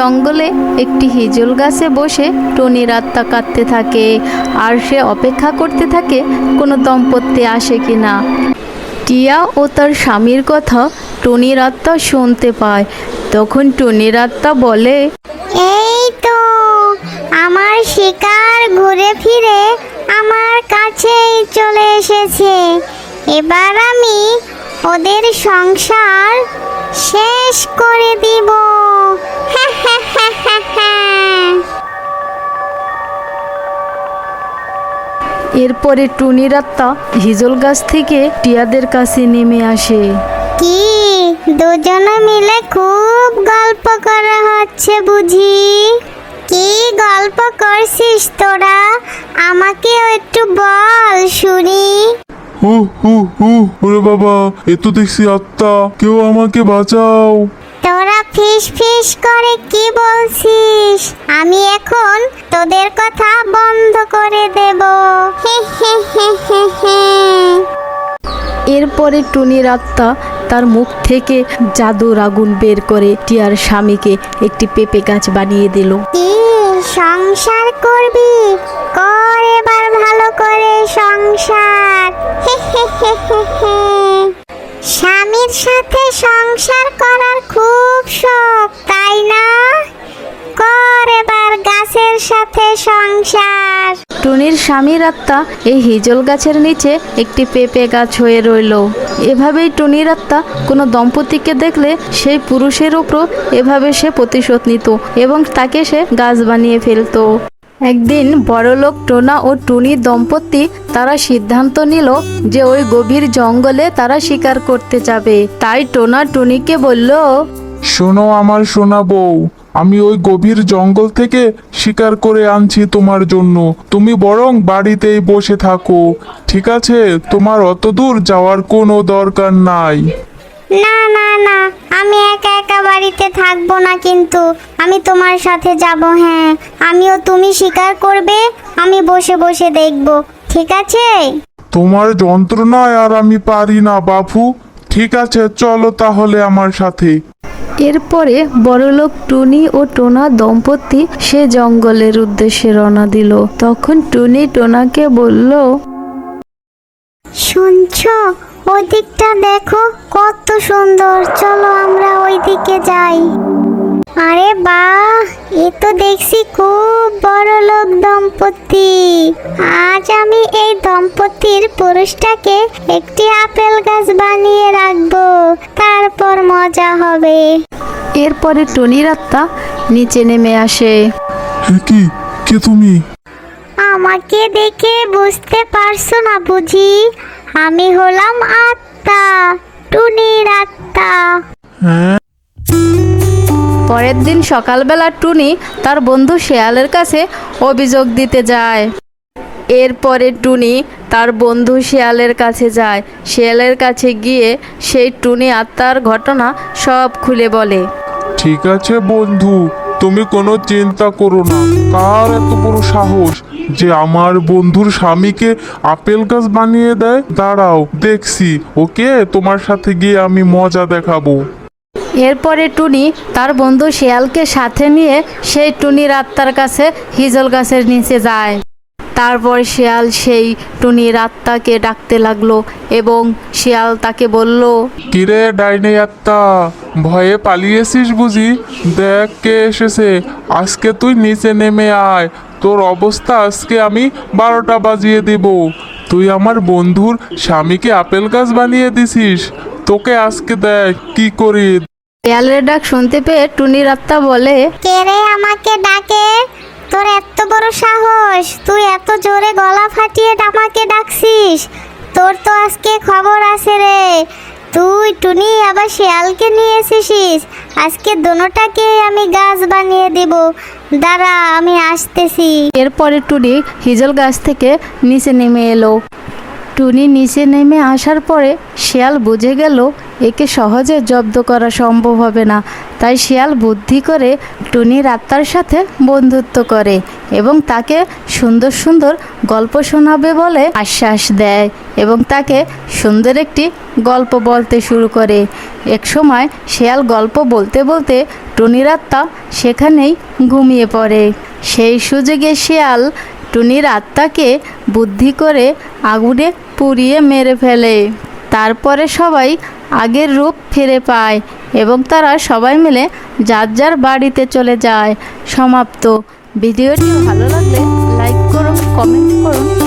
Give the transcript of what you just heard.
জঙ্গলে একটি হিজল গাছে বসে টনির আত্মা কাঁদতে থাকে। আর সে অপেক্ষা করতে থাকে, কোনো দম্পতি আসে কি না টিয়া ও তার স্বামীর কথা টনির আত্মা শুনতে পায়। তখন টনির আত্মা বলে, এই তো, আমার শিকার ঘুরে ফিরে আমার কাছেই চলে এসেছে। এবার আমি ওদের সংসার শেষ করে দিব। এরপরে টুনির আত্মা হিজল গাছ থেকে টিয়াদের কাছে নেমে আসে। কি? দুজনে মিলে খুব গল্প করা হচ্ছে বুঝি? কি গল্প করছিস তোরা? আমাকেও একটু বল শুনি। হু হু হু ওরে বাবা এ তো দেখছি আত্মা। কেউ আমাকে বাঁচাও। ফিস ফিস করে কি বলছিস? আমি এখন তোদের কথা বন্ধ করে দেব। হে হে হে হে হে। এরপরে টুনির আত্মা তার মুখ থেকে জাদুর আগুন বের করে টিয়ার স্বামীকে একটি পেঁপে গাছ বানিয়ে দিল। কি সংসার করবি? কর এবার ভালো করে সংসার। স্বামীর সাথে সংসার করার টুনির স্বামীর আত্মা এই হিজল গাছের নিচে একটি পেঁপে গাছ হয়ে রইল। এভাবেই টুনির আত্মা কোনো দম্পতিকে দেখলে সেই পুরুষের উপর এভাবে সে প্রতিশোধ নিত এবং তাকে সে গাছ বানিয়ে ফেলতো। একদিন বড়লোক টোনা ও টুনি দম্পতি তারা সিদ্ধান্ত নিল যে ওই গভীর জঙ্গলে তারা শিকার করতে যাবে। তাই টোনা টুনিকে বলল, শোনো আমার সোনা বউ আমি ওই গভীর জঙ্গল থেকে শিকার করে আনছি তোমার জন্য। তুমি বরং বাড়িতেই বসে থাকো। ঠিক আছে? তোমার অত দূর যাওয়ার কোনো দরকার নাই। না না না। আমি একা একা বাড়িতে থাকব না কিন্তু। আমি তোমার সাথে যাব হ্যাঁ। আমিও তুমি শিকার করবে আমি বসে বসে দেখব। ঠিক আছে? তোমার যন্ত্রণায় আর আমি পারি না বাপু। ঠিক আছে চলো তাহলে আমার সাথে। এরপরে বড়লোক টুনি ও টোনা দম্পতি সে জঙ্গলের উদ্দেশ্যে রওনা দিল। তখন টুনি টোনাকে বলল, শুনছ? ওই দিকটা দেখো, কত সুন্দর। চলো আমরা ওই দিকে যাই। আরে বাহ! এ তো দেখছি খুব বড় লোক দম্পতি। আজ আমি এই দম্পতির পুরুষটাকে একটি আপেল গাছ বানিয়ে রাখব। তারপর মজা হবে। এরপরে টুনির আত্মা নিচে নেমে আসে। কি কে? তুমি? আমাকে দেখে বুঝতে পারছ না বুঝি? আমি হলাম আত্মা টুনির আত্মা। হ্যাঁ পরের দিন সকালবেলা টুনি তার বন্ধু শেয়ালের কাছে অভিযোগ দিতে যায়। এরপরে টুনি তার বন্ধু শিয়ালের কাছে যায়। শিয়ালের কাছে গিয়ে সেই টুনি আত্মার ঘটনা সব খুলে বলে। ঠিক আছে বন্ধু তুমি কোনো চিন্তা করো না। কার এত বড় সাহস যে আমার বন্ধুর স্বামীকে আপেল গাছ বানিয়ে দেয়? দাঁড়াও দেখছি। ওকে তোমার সাথে গিয়ে আমি মজা দেখাবো। এরপরে টুনি তার বন্ধু শিয়ালকে সাথে নিয়ে সেই টুনির আত্মার কাছে হিজল গাছের নিচে যায়। তারপর শিয়াল সেই টুনির আত্মাকে ডাকতে লাগল এবং শিয়াল তাকে বলল কিরে ডাইনে আত্মা ভয়ে পালিয়েছিস বুঝি? দেখ কে এসেছে আজকে তুই নিচে নেমে আয় তোর অবস্থা আজকে আমি বারোটা বাজিয়ে দেব। তুই আমার বন্ধুর স্বামীকে আপেল গাছ বানিয়ে দিছিস তোকে আজকে দেখ কি করি। শিয়ালের ডাক শুনতে পেয়ে টুনির আত্মা বলে কে রে আমাকে ডাকে? তোর এত বড় সাহস, তুই এত জোরে গলা ফাটিয়ে আমাকে ডাকছিস। তোর তো আজকে খবর আছে রে। তুই টুনি আবার শিয়ালকে নিয়ে এসেছিস। আজকে দোনোটাকে আমি গাছ বানিয়ে দেব। দাঁড়া, আমি আসতেছি। এরপরে টুনি হিজল গাছ থেকে নিচে নেমে এলো। টুনি নিচে নেমে আসার পরে শিয়াল বুঝে গেল একে সহজে জব্দ করা সম্ভব হবে না। তাই শিয়াল বুদ্ধি করে টুনির আত্মার সাথে বন্ধুত্ব করে এবং তাকে সুন্দর সুন্দর গল্প শোনাবে বলে আশ্বাস দেয় এবং তাকে সুন্দর একটি গল্প বলতে শুরু করে। এক সময় শিয়াল গল্প বলতে বলতে টুনির আত্মা সেখানেই ঘুমিয়ে পড়ে। সেই সুযোগে শিয়াল টুনির আত্মাকে বুদ্ধি করে আগুনে পুড়িয়ে মেরে ফেলে। তারপরে সবাই আগের রূপ ফিরে পায় এবং তারা সবাই মিলে যার যার বাড়িতে চলে যায়। সমাপ্ত। ভিডিওটি ভালো লাগলে লাইক করুন কমেন্ট করুন।